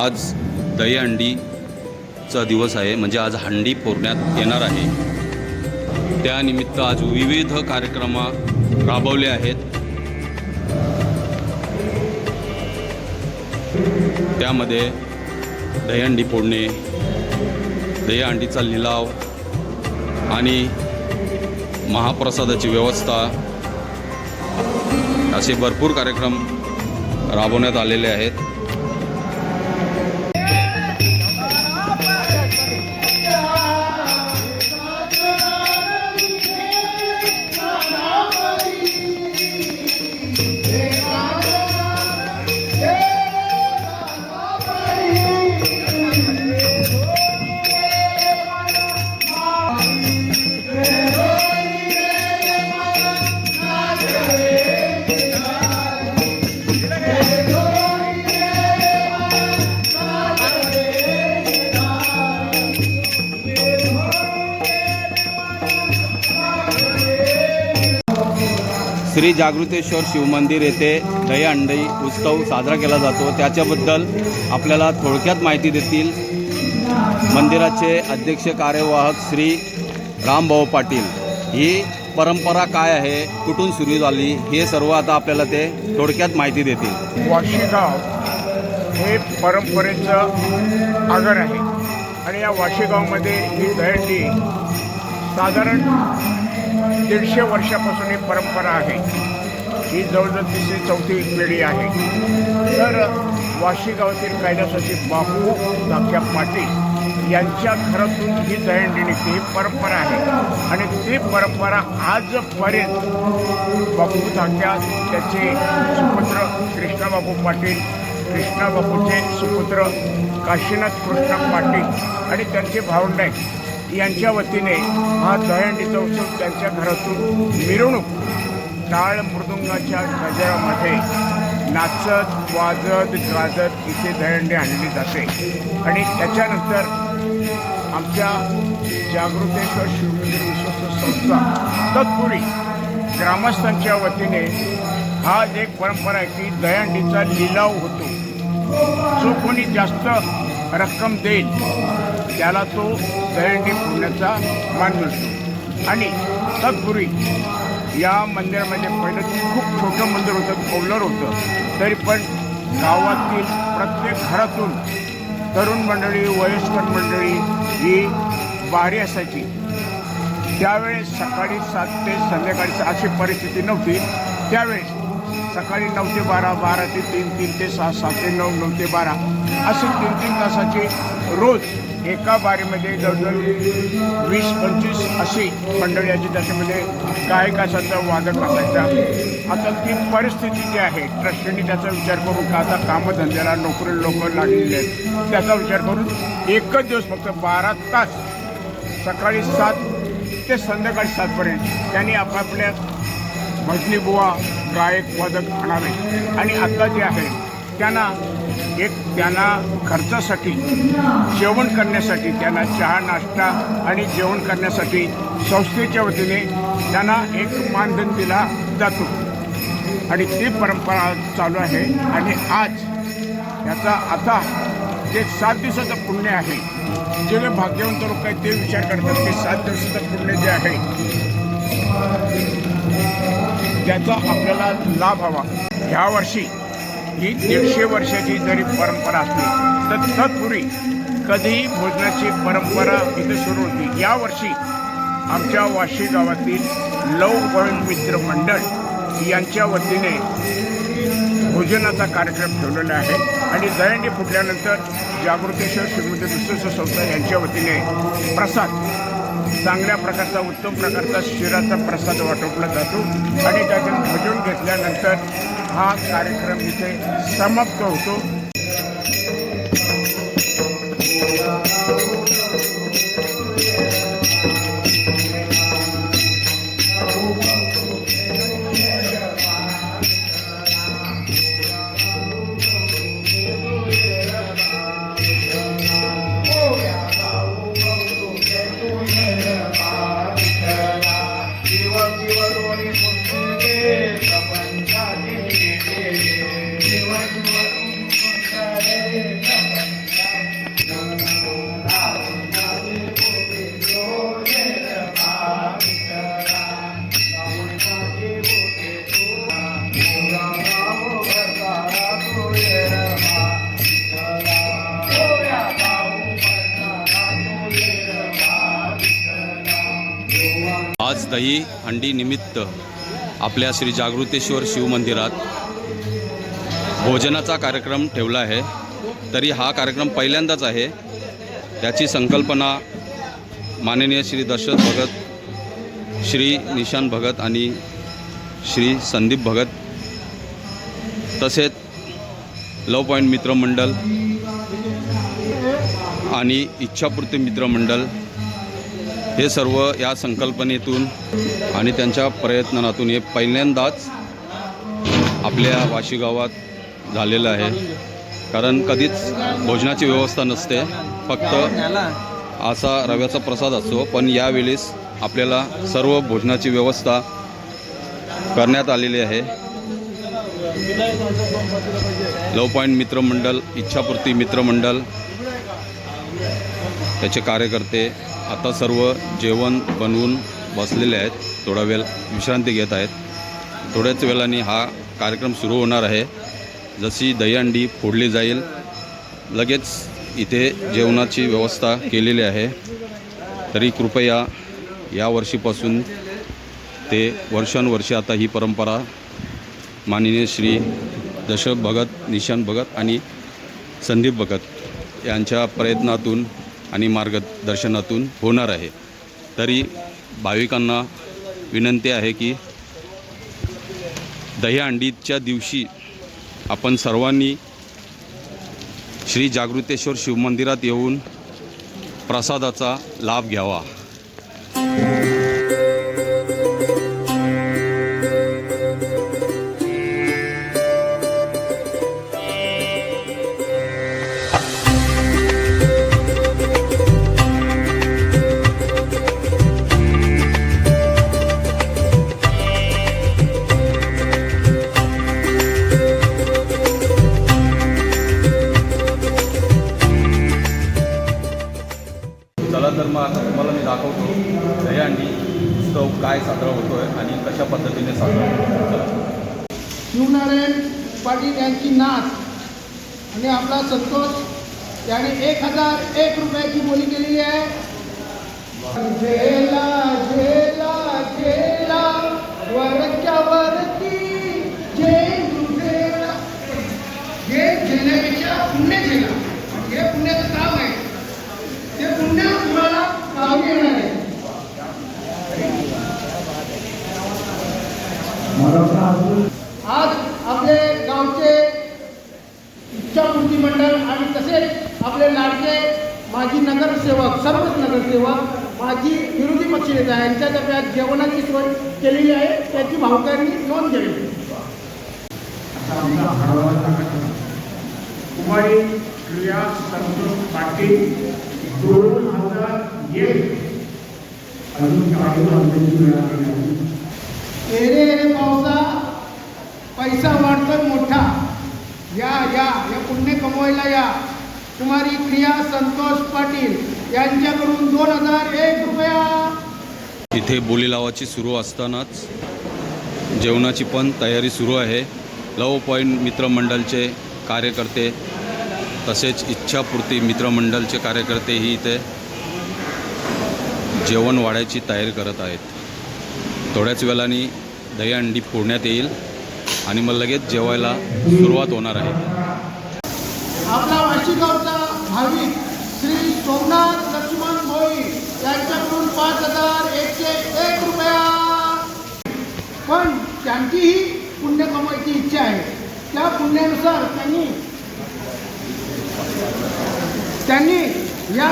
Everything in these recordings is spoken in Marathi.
आज दहीहंडीचा दिवस आहे म्हणजे आज हंडी फोडण्यात येणार आहे. त्यानिमित्त आज विविध कार्यक्रम राबवले आहेत. त्यामध्ये दहीहंडी फोडणे दहीहंडीचा लिलाव आणि महाप्रसादाची व्यवस्था असे भरपूर कार्यक्रम राबवण्यात आलेले आहेत. श्री जागृतेश्वर शिवमंदिर येथे दहीहंडी उत्सव साजरा केला जातो. त्याच्याबद्दल आपल्याला थोडक्यात माहिती देतील मंदिराचे अध्यक्ष कार्यवाहक श्री रामभाऊ पाटील. ही परंपरा काय आहे? कुठून सुरू झाली? हे सर्व आता आपल्याला ते थोडक्यात माहिती देतील. वाशीगाव हे परंपरेचं आगर आहे आणि या वाशीगावमध्ये ही दहंडी साधारण दीडशे वर्षापासून ही परंपरा आहे. ही जवळजवळ तिसरी चौथी पिढी आहे. तर वाशी गावातील कैलासाची बापू धाक्या पाटील यांच्या घरातून ही दहंडी निघते ही परंपरा आहे. आणि ती परंपरा आजपर्यंत बापू धाक्या त्याचे सुपुत्र कृष्णाबाबू पाटील कृष्णाबाबूचे सुपुत्र काशीनाथ कृष्ण पाटील आणि त्यांचे भावंड आहेत. यांच्या वतीने हा दहंडीचा उत्सव त्यांच्या घरातून मिरवणूक टाळ मृदुंगाच्या गजरामध्ये नाचत वाजत गाजत इथे दहंडी आणली जाते. आणि त्याच्यानंतर आमच्या जागृतेश्वर शिवमंदिर विश्वस्त संस्था तत्पुरी ग्रामस्थांच्या वतीने हा एक परंपरा आहे की दहंडीचा लिलाव होतो. जो कोणी जास्त रक्कम देईल त्याला तो दहंडी पुरण्याचा मान मिळतो. आणि तत्पूर्वी या मंदिरामध्ये पहिलं खूप छोटं मंदिर होतं कौलर होतं तरी पण गावातील प्रत्येक घरातून तरुण मंडळी वयस्कर मंडळी ही बारी असायची. त्यावेळेस सकाळी सात ते संध्याकाळी अशी परिस्थिती नव्हती. त्यावेळेस सकाळी नऊ ते बारा बारा ते तीन तीन ते सहा सात ते नऊ नऊ ते बारा असे तीन तीन तासाची रोज एका बारीमध्ये जवळजवळ वीस पंचवीस अशी मंडळी याची त्याच्यामध्ये गायक असायचा वादक आता ती परिस्थिती जी आहे ट्रस्टींनी त्याचा विचार करून का आता कामधंद्याला नोकरी लोक लागलेले आहेत त्याचा विचार करून एकच दिवस फक्त बारा तास सकाळी सात ते संध्याकाळी सातपर्यंत त्यांनी आपापल्या भजनी बुवा गायक वादक आणावे. आणि आता जे आहे त्यांना एक त्यांना खर्चासाठी जेवण करण्यासाठी त्यांना चहा नाश्ता आणि जेवण करण्यासाठी संस्थेच्या वतीने त्यांना एक मानधन दिला जातो. आणि ती परंपरा चालू आहे. आणि आज याचा आता जे सात दिवसाचं पुण्य आहे जे भाग्यवंत लोक आहेत ते विचार करतात की सात दिवसाचं पुण्य जे आहे त्याचा आपल्याला लाभ हवा. ह्या वर्षी ही दीडशे वर्षाची जरी परंपरा असली तर तत्पूर्वी कधीही भोजनाची परंपरा इथे सुरू होती. यावर्षी आमच्या वाशी गावातील लव गोविंद मित्र मंडळ यांच्या वतीने भोजनाचा कार्यक्रम ठेवलेला आहे. आणि दहंडी फुटल्यानंतर जागृतेश्वर श्रीमती विश्वस्त संस्था यांच्या वतीने प्रसाद चांगल्या प्रकारचा उत्तम प्रकारचा शिराचा प्रसाद वाटवला जातो. आणि त्यातून भजून घेतल्यानंतर हा कार्यक्रम इथे समाप्त होतो. दही हंडी निमित्त आपल्या श्री जागृतेश्वर शिवमंदिरात भोजनाचा कार्यक्रम ठेवला आहे. तरी हा कार्यक्रम पहिल्यांदाच आहे. त्याची संकल्पना माननीय श्री दशरथ भगत श्री निशान भगत आणि श्री संदीप भगत तसेच लव पॉईंट मित्रमंडळ आणि इच्छापूर्ती मित्रमंडळ हे सर्व या संकल्पनेतून आणि त्यांच्या प्रयत्नातून हे पहिल्यांदाच आपल्या वाशी गावात झालेलं आहे. कारण कधीच भोजनाची व्यवस्था नसते. फक्त असा रव्याचा प्रसाद असतो. पण यावेळेस आपल्याला सर्व भोजनाची व्यवस्था करण्यात आलेली आहे. लव पॉईंट मित्रमंडळ इच्छापूर्ती मित्रमंडळ त्याचे कार्यकर्ते आता सर्व जेवण बनवून बसलेले आहेत. थोडा वेळ विश्रांती घेत आहेत. थोड्याच वेळाने हा कार्यक्रम सुरू होणार आहे. जशी दहीहंडी फोडली जाईल लगेच इथे जेवणाची व्यवस्था केलेली आहे. तरी कृपया या वर्षीपासून ते वर्षानुवर्षे आता ही परंपरा माननीय श्री दशरथ भगत निशांत भगत आणि संदीप भगत यांच्या प्रयत्नातून आणि मार्गदर्शनातून होणार आहे. तरी भाविकांना विनंती आहे की दहीहंडीच्या दिवशी आपण सर्वांनी श्री जागृतेश्वर शिवमंदिरात येऊन प्रसादाचा लाभ घ्यावा. उत्सव काय साजरा होतो आहे आणि कशा पद्धतीने साजरा होतो शिवनारायण पाटील यांची नाच आणि आपला संतोष याने एक हजार एक रुपयाची बोली केलेली आहे. आज आपले गावचे इच्छापूर्ती मंडळ आणि तसेच आपले लाडके माजी नगरसेवक सर्वच नगरसेवक माजी विरोधी पक्षनेता यांच्या तर्फे जेवणाची सोय केलेली आहे त्याची भावकांनी नोंद घ्यावी कुमारी क्रिया संतोष पाटील दोन हज़ार एक अजून एरे एरे पावसा पैसा वाढतोय मोठा. या या या पुण्य कमवायला या. कुमारी प्रिया संतोष पाटील यांच्याकडून दोन हजार एक रुपया. इथे बोली लावाची सुरू असतानाच जेवणाची पण तयारी सुरू आहे. लव पॉईंट मित्रमंडळचे कार्यकर्ते तसेच इच्छापूर्ती मित्रमंडळचे कार्यकर्तेही इथे जेवण वाढायची तयारी करत आहेत. थोड्याच वेळाने दहीहंडी फोडण्यात येईल आणि मग लगेच जेवायला सुरुवात होणार आहे. आपला वाशिगावचा भाविक श्री सोमनाथ लक्ष्मण भोई यांच्याकडून पाच हजार एकशे एक रुपया. पण त्यांचीही पुण्य कमवायची इच्छा आहे. त्या पुण्यानुसार त्यांनी त्यांनी या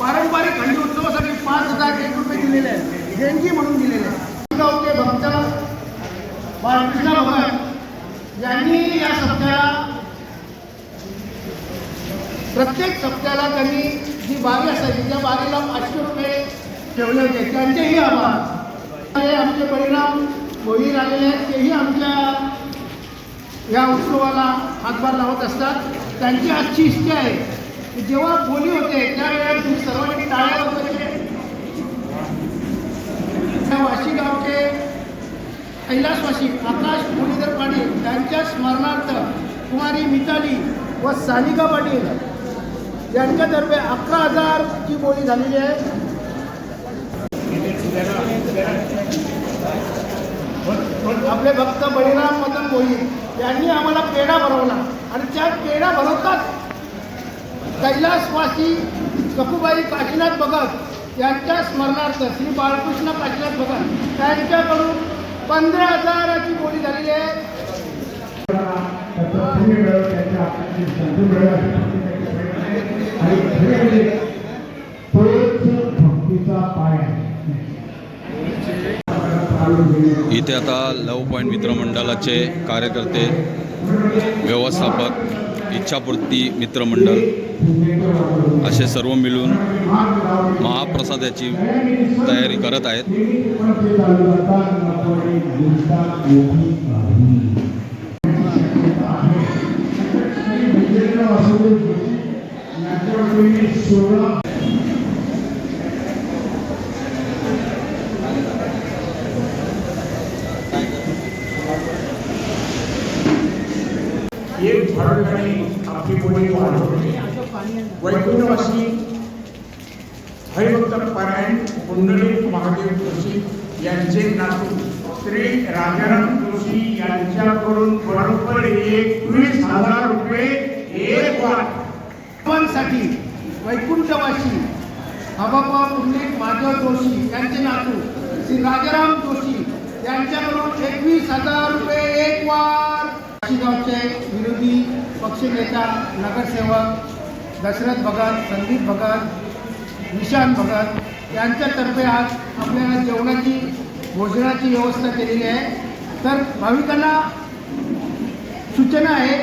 पारंपरिक हंडी उत्सवासाठी पाच हजार एक रुपये दिलेले आहेत. देणगी म्हणून दिलेले. आहे भक्त बाळकृष्ण भगत यांनी प्रत्येक सप्त्याला जी बारी असायची, त्या बारीला पाचशे रुपये ठेवले होते. त्यांचेही आभार. आमचे परिणाम होई आलेले आहेत तेही आमच्या या उत्सवाला हातभार लावत असतात. त्यांची आजची इच्छा आहे की जेव्हा बोली होते, त्यावेळेला तुम्ही सर्वांनी टाळ्या वगैरे त्या वाशी गावचे कैलासवाशी आकाश मुरलीधर पाटील यांच्या स्मरणार्थ कुमारी मिताली व सानिका पाटील यांच्यातर्फे अकरा हजारची बोली झालेली आहे. आपले भक्त बळीराम मदन भोईर यांनी आम्हाला पेढा भरवला आणि त्या पेढा भरवतात. कैलासवासी कपूबाई काशीनाथ भगत यांच्या स्मरणार्थ श्री बाळकृष्ण काशीनाथ भगत त्यांच्याकडून पंधरा हजाराची बोली झालेली आहे. आहे इथे आता लव पॉईंट मित्रमंडळाचे कार्यकर्ते व्यवस्थापक इच्छापूर्ती मित्रमंडळ असे सर्व मिळून महाप्रसादाची तयारी करत आहेत. सोळा एक भारताने आपली बोली वाढवली वैकुंठवासी हरिभक्त पारायण पुंडलिक महादेव जोशी यांचे नातू श्री राजाराम जोशी यांच्याकडून बरोबर एकवीस हजार रुपये एक वाटपांसाठी वैकुंठवासी हबाबा पुंडलिक माधव जोशी यांचे नातू श्री राजाराम जोशी यांच्याकडून एकवीस हजार रुपये एक वार गावचे विरोधी पक्षनेता नगरसेवक दशरथ भगत संदीप भगत निशांत भगत यांच्यातर्फे आज आपल्याला जेवणाची भोजनाची व्यवस्था केलेली आहे. तर भाविकांना सूचना आहे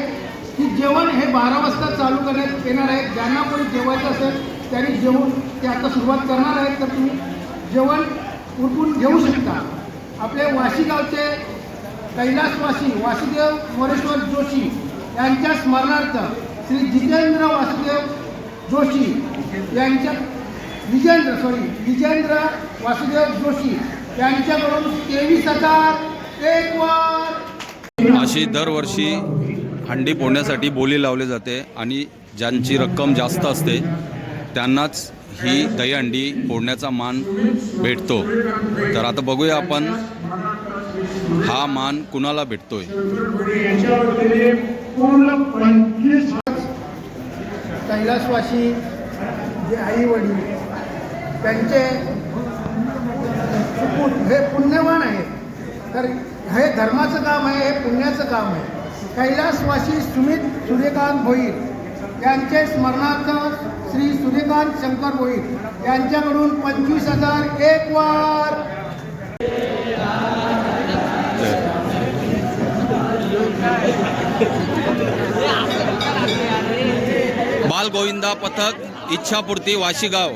की जेवण हे बारा वाजता चालू करण्यात येणार आहे. ज्यांना कोणी जेवायचं असेल त्यांनी जेवून ते आता सुरुवात करणार आहेत. तर तुम्ही जेवण उरकून घेऊ शकता. आपले वाशी गावचे कैलासवासी वासुदेव मोरेश्वर जोशी यांच्या स्मरणार्थ श्री जितेंद्र वासुदेव जोशी यांच्या विजेंद्र सॉरी विजेंद्र वासुदेव जोशी यांच्याकडून तेवीस हजार एक वर अशी दरवर्षी हंडी फोडण्यासाठी बोली लावली जाते आणि ज्यांची रक्कम जास्त असते त्यांनाच ही दहीहंडी फोडण्याचा मान भेटतो. तर आता बघूया आपण हा मान कुणाला भेटतोय? यांच्या वतीने पूर्ण पंचवीस कैलासवासी जे आई वडील त्यांचे सुपूत हे पुण्यवान आहेत. तर हे धर्माचं काम आहे हे पुण्याचं काम आहे. कैलासवासी सुमित सूर्यकांत भोईर यांचे स्मरणार्थ श्री सूर्यकांत शंकर भोईर यांच्याकडून पंचवीस हजार एक वार. बाल गोविंदा पथक इच्छापूर्ती वाशीगाव.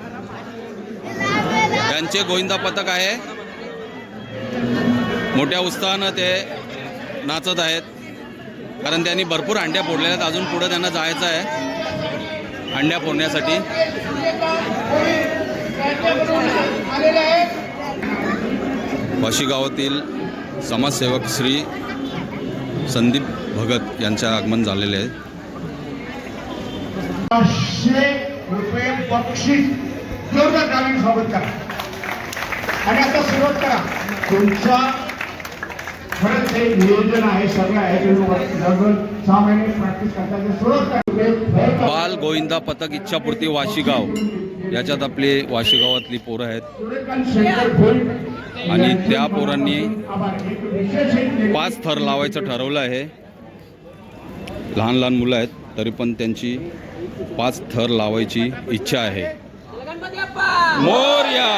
त्यांचे गोविंदा पथक आहे. मोठ्या उत्साहानं ते नाचत आहेत. कारण त्यांनी भरपूर अंड्या फोडलेल्या आहेत. अजून पुढं त्यांना जायचं आहे. अंड्या फोडण्यासाठी. आलेले वाशी गावातील समाजसेवक श्री संदीप भगत यांचे आगमन झालेले आहे. पाचशे रुपये बक्षीस जोरदार ग्रामीण स्वागत करा. आणि आता सुरुवात करा. तुमचा खरंच हे नियोजन आहे सगळं आहे. तुम्ही जवळ सहा महिने प्रॅक्टिस करता सुरुवात करा. बाल गोविंदा पथक इच्छापूर्ती वाशीगाव. याच्यात आपले वाशीगावातली पोरं आहेत. आणि त्या पोरांनी पाच थर लावायचं ठरवलं आहे. लहान लहान मुलं आहेत तरी पण त्यांची पाच थर लावायची इच्छा आहे मोर्या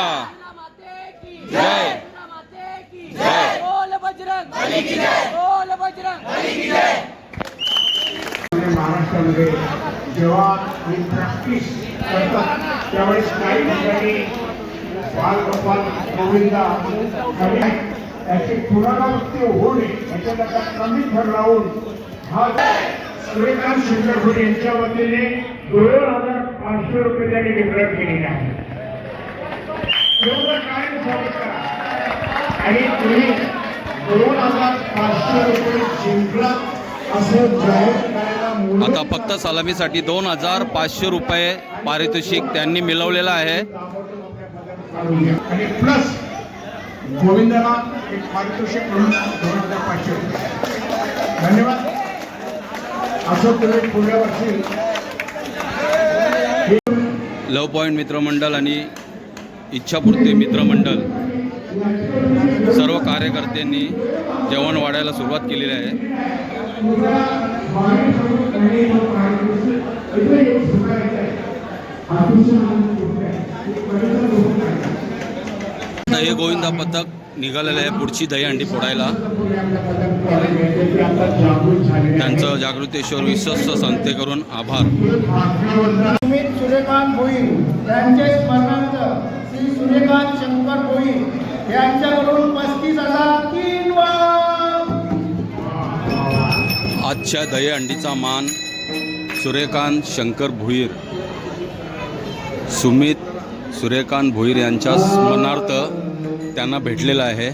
जय महाराष्ट्रामध्ये जेव्हा ही प्रॅक्टिस करतात त्यावेळेस काही ठिकाणी बाल गोपाल गोविंदा कमी आहेत. त्याची पुनरावृत्ती होऊ नये याच्याकरता कमी थर लावून हा सूर्यकांत शिंदरपूर यांच्या वतीने दोन हजार पाचशे रुपये त्यांनी वितरण केलेले आहे. एवढं काय स्वागत करा आणि तुम्ही दोन हजार पाचशे रुपये जिंकलात असं जाहीर आता फक्त सलामीसाठी दोन हजार पाचशे रुपये पारितोषिक त्यांनी मिळवलेलं आहे. आणि प्लस गोविंदाला एक पारितोषिक म्हणून दोन हजार पाचशे रुपये. धन्यवाद. असं लव पॉईंट मित्रमंडळ आणि इच्छापूर्ती मित्रमंडळ सर्व कार्यकर्त्यांनी जेवण वाढायला सुरुवात केलेली आहे. आता हे गोविंदा पथक निघालेलं आहे पुढची दहीहंडी फोडायला. त्यांचं जागृतेश्वर विश्वस्त संस्थेकडून आभार. सुमित सूर्यकांत भोईर यांचे स्मरणार्थ श्री सूर्यकांत शंकर भोईर यांच्याकडून पस्तीस हजार तीन आजच्या दहीहंडीचा मान सूर्यकांत शंकर भुईर. सुमित सूर्यकांत भुईर यांच्या स्मरणार्थ त्यांना भेटलेला आहे.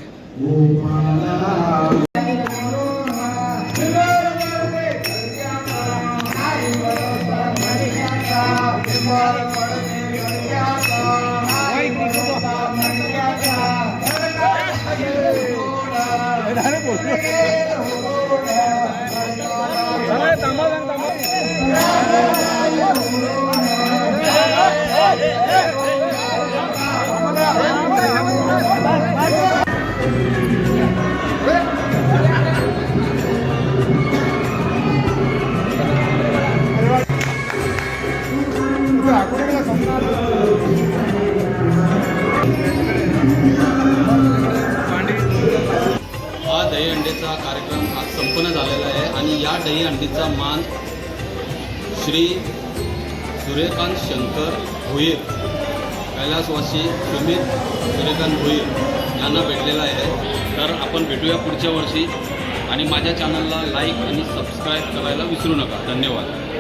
श्री सूर्यकांत शंकर भोईर कैलासवासी सुमित सूर्यकांत भोईर यांना भेटलेला आहे. तर आपण भेटूया पुढच्या वर्षी. आणि माझ्या चॅनलला लाईक आणि सबस्क्राईब करायला विसरू नका. धन्यवाद.